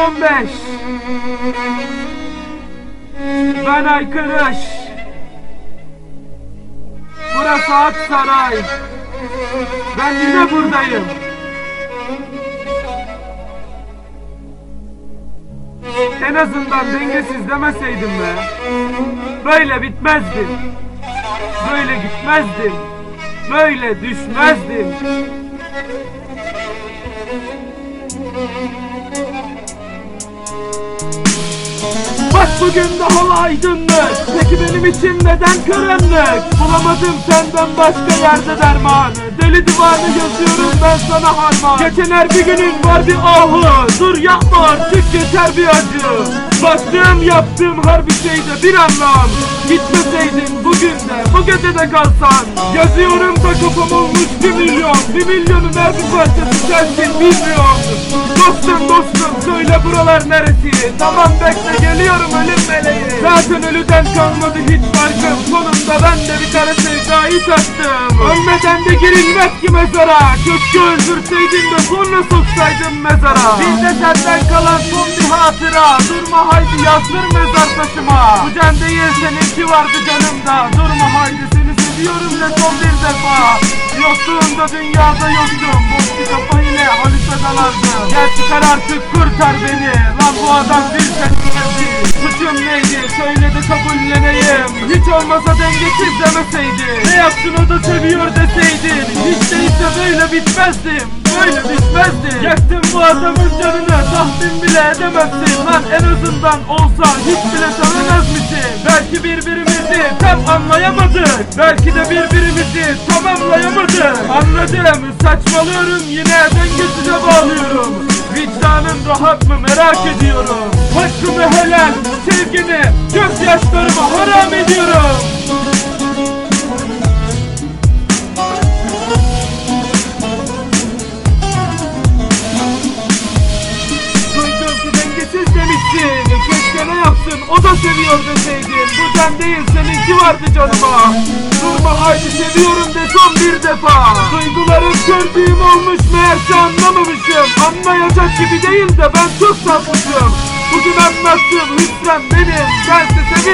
2015 Ben Aykırış. Burası Aksaray. Ben yine buradayım. En azından dengesiz demeseydim be. Böyle bitmezdim. Böyle gitmezdim. Böyle düşmezdim Bak bugün de hava aydınlık? Peki benim için neden karanlık? Bulamadım senden başka yerde dermanı Deli divanı yazıyorum ben sana harman Geçen her bir günün var bir ahı. Dur yapma artık yeter bir acı. Baktığım yaptığım her bir şeyde bir anlam. Gitmeseydin bugün de bu gece de kalsan. Yazıyorum da kafam olmuş bir milyon. Bir milyonun her bir parçası sensin bilmiyorum Dostum dostum söyle buralar neresi? Tamam bekle geliyorum ölüm meleği Zaten ölüden kalmadı hiç farkım Sonunda ben de bir tane sevdayı taktım Ölmeden de girilmez ki mezara. Keşke öldürseydin de sonra soksaydın mezara. Bir de senden kalan son bir hatıra. Durma haydi yazdır mezar taşıma. Bu can değil seninki vardı canımda. Durma haydi seni seviyorum de son bir defa Yokluğunda dünyada yoktum Boş bir kafa ile dalardım Gel çıkar artık kurtar beni. Lan bu adam bir sensin Suçum neydi? Söyle de kabulleneyim. Hiç olmasa dengesiz demeseydi. Ne yaptın o da seviyor deseydin Hiç değilse böyle bitmezdim. Böyle bitmezdim. Yaktın bu adamın canını tahmin bile edemezsin. Lan en azından olsa hiç bile sevemez misin Belki birbirimizi tam anlayamadık. Belki de birbirimizi tamamlayamadık. Anladım saçmalıyorum yine dengesize bağlıyorum. Vicdanın rahat mı merak ediyorum. Hakkımı helal sevgini gözyaşlarımı haram ediyorum o da seviyor deseydin Bu can değil seninki vardı canıma. Durma haydi seviyorum de son bir defa. Duygularım gördüğüm olmuş meğerse anlamamışım. Anlayacak gibi değil de ben çok tatlısım Bugün anlattığım hüsran benim. Senin eserin